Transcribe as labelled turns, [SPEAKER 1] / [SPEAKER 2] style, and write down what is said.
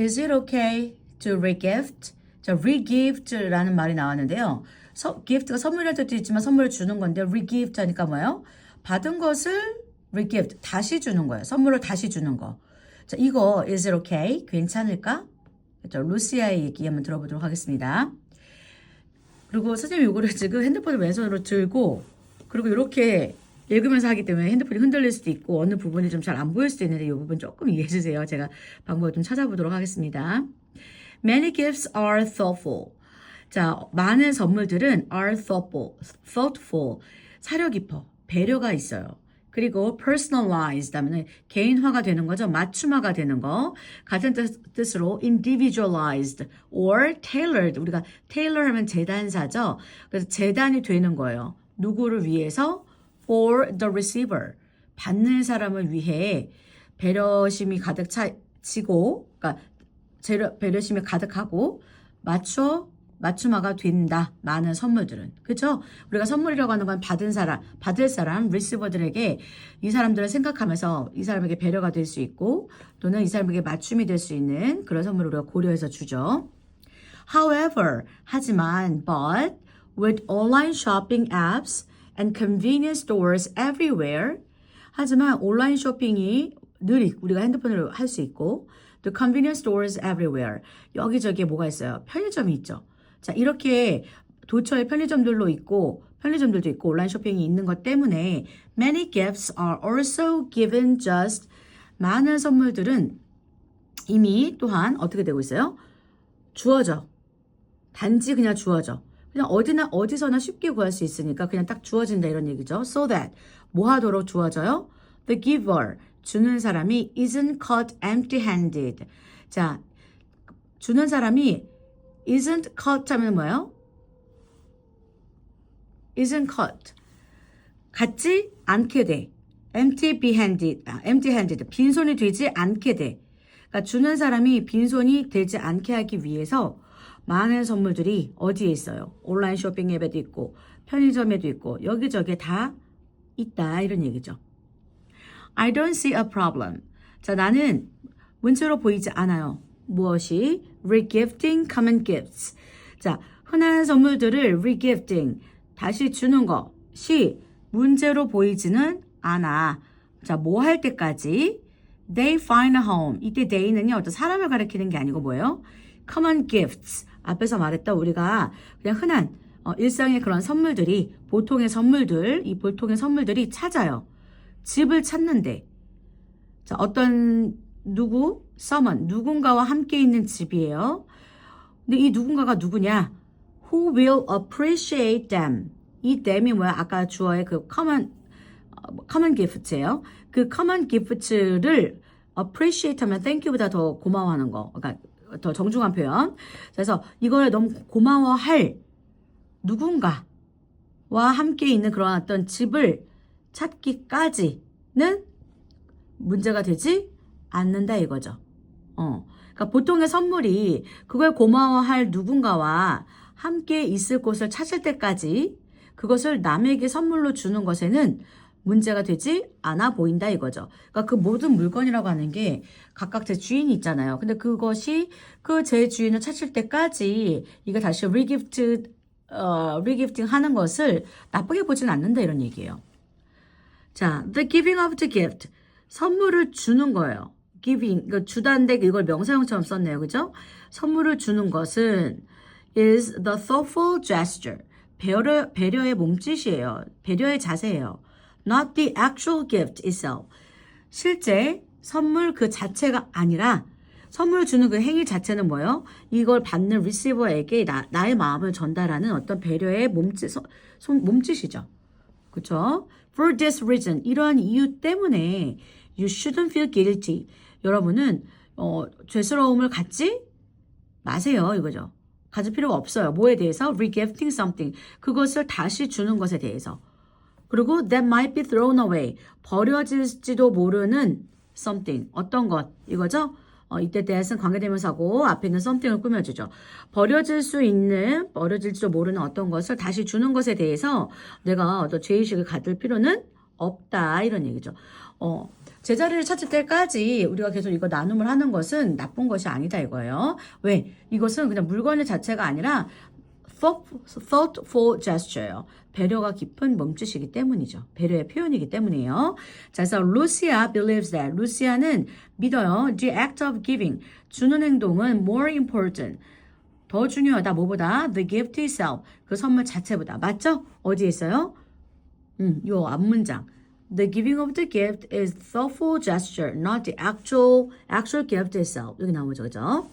[SPEAKER 1] Is it okay to regift? 자, regift라는 말이 나왔는데요. 서, gift가 선물이라는 뜻도 있지만 선물을 주는 건데 regift 하니까 뭐예요? 받은 것을 regift, 다시 주는 거예요. 선물을 다시 주는 거. 자, 이거 is it okay? 괜찮을까? 그렇죠. 루시아의 얘기 한번 들어보도록 하겠습니다. 그리고 선생님이 이거를 지금 핸드폰을 왼손으로 들고 그리고 이렇게 읽으면서 하기 때문에 핸드폰이 흔들릴 수도 있고 어느 부분이 좀 잘 안 보일 수도 있는데 이 부분 조금 이해해 주세요. 제가 방법을 좀 찾아보도록 하겠습니다. Many gifts are thoughtful. 자, 많은 선물들은 are thoughtful, thoughtful, 사려 깊어, 배려가 있어요. 그리고 personalized 하면은 개인화가 되는 거죠. 맞춤화가 되는 거. 같은 뜻, 뜻으로 individualized or tailored. 우리가 tailor 하면 재단사죠. 그래서 재단이 되는 거예요. 누구를 위해서? For the receiver. 받는 사람을 위해 배려심이 가득 차, 치고, 그러니까 재려, 배려심이 가득하고 맞춰 맞춤화가 된다. 많은 선물들은. 그렇죠? 우리가 선물이라고 하는 건 받은 사람, 받을 사람, 리시버들에게 이 사람들을 생각하면서 이 사람에게 배려가 될 수 있고 또는 이 사람에게 맞춤이 될 수 있는 그런 선물을 우리가 고려해서 주죠. However, 하지만 but with online shopping apps and convenience stores everywhere 하지만 온라인 쇼핑이 늘 우리가 핸드폰으로 할 수 있고 the convenience stores everywhere 여기저기에 뭐가 있어요? 편의점이 있죠. 자 이렇게 도처에 편의점들로 있고 편의점들도 있고 온라인 쇼핑이 있는 것 때문에 many gifts are also given just 많은 선물들은 이미 또한 어떻게 되고 있어요? 주어져. 단지 그냥 주어져. 그냥 어디나 어디서나 쉽게 구할 수 있으니까 그냥 딱 주어진다 이런 얘기죠. So that 뭐 하도록 주어져요? The giver 주는 사람이 isn't caught empty-handed. 자, 주는 사람이 isn't caught 하면 뭐예요? isn't caught. 갖지 않게 돼. empty-handed, 아, empty-handed. 빈손이 되지 않게 돼. 그러니까 주는 사람이 빈손이 되지 않게 하기 위해서 많은 선물들이 어디에 있어요? 온라인 쇼핑 앱에도 있고 편의점에도 있고 여기저기에 다 있다 이런 얘기죠. I don't see a problem. 자, 나는 문제로 보이지 않아요. 무엇이? regifting common gifts. 자, 흔한 선물들을 regifting, 다시 주는 것이 문제로 보이지는 않아. 자, 뭐 할 때까지? They find a home. 이때 they는요, 어떤 사람을 가리키는 게 아니고 뭐예요? common gifts. 앞에서 말했던 우리가 그냥 흔한 어, 일상의 그런 선물들이 보통의 선물들, 이 보통의 선물들이 찾아요. 집을 찾는데 자, 어떤 누구, someone, 누군가와 함께 있는 집이에요. 근데 이 누군가가 누구냐? Who will appreciate them? 이 them이 뭐야? 아까 주어의 그 common, 어, common gifts예요. 그 common gifts를 appreciate 하면 thank you보다 더 고마워하는 거. 그러니까 더 정중한 표현. 그래서 이걸 너무 고마워할 누군가와 함께 있는 그런 어떤 집을 찾기까지는 문제가 되지 않는다 이거죠. 어. 그러니까 보통의 선물이 그걸 고마워할 누군가와 함께 있을 곳을 찾을 때까지 그것을 남에게 선물로 주는 것에는 문제가 되지 않아 보인다 이거죠. 그러니까 그 모든 물건이라고 하는 게 각각 제 주인이 있잖아요. 근데 그것이 그 제 주인을 찾을 때까지 이거 다시 리기프트 어, 리기프팅 하는 것을 나쁘게 보진 않는다 이런 얘기예요. 자, the giving of the gift. 선물을 주는 거예요. giving, 이거 주다인데 이걸 명사형처럼 썼네요. 그죠? 선물을 주는 것은 is the thoughtful gesture. 배려, 배려의 몸짓이에요. 배려의 자세예요. Not the actual gift itself. 실제 선물 그 자체가 아니라 선물을 주는 그 행위 자체는 뭐예요? 이걸 받는 리시버에게 나, 나의 마음을 전달하는 어떤 배려의 몸짓, 손, 몸짓이죠. 그쵸? For this reason, 이러한 이유 때문에 you shouldn't feel guilty. 여러분은 어, 죄스러움을 갖지 마세요. 이거죠. 가질 필요가 없어요. 뭐에 대해서? regifting something. 그것을 다시 주는 것에 대해서. 그리고 that might be thrown away. 버려질지도 모르는 something. 어떤 것. 이거죠? 어, 이때 that은 관계대명사고 앞에 있는 something을 꾸며주죠. 버려질 수 있는, 버려질지도 모르는 어떤 것을 다시 주는 것에 대해서 내가 어떤 죄의식을 가질 필요는 없다. 이런 얘기죠. 어, 제자리를 찾을 때까지 우리가 계속 이거 나눔을 하는 것은 나쁜 것이 아니다 이거예요. 왜? 이것은 그냥 물건의 자체가 아니라 thoughtful gesture예요. 배려가 깊은 몸짓이기 때문이죠. 배려의 표현이기 때문이에요. 자, 그래서 Lucia believes that 루시아는 믿어요. The act of giving 주는 행동은 more important 더 중요하다. 뭐보다 the gift itself 그 선물 자체보다 맞죠? 어디에 있어요? 음, 요 앞문장. The giving of the gift is thoughtful gesture, not the actual actual gift itself. 여기 나오죠, 그죠?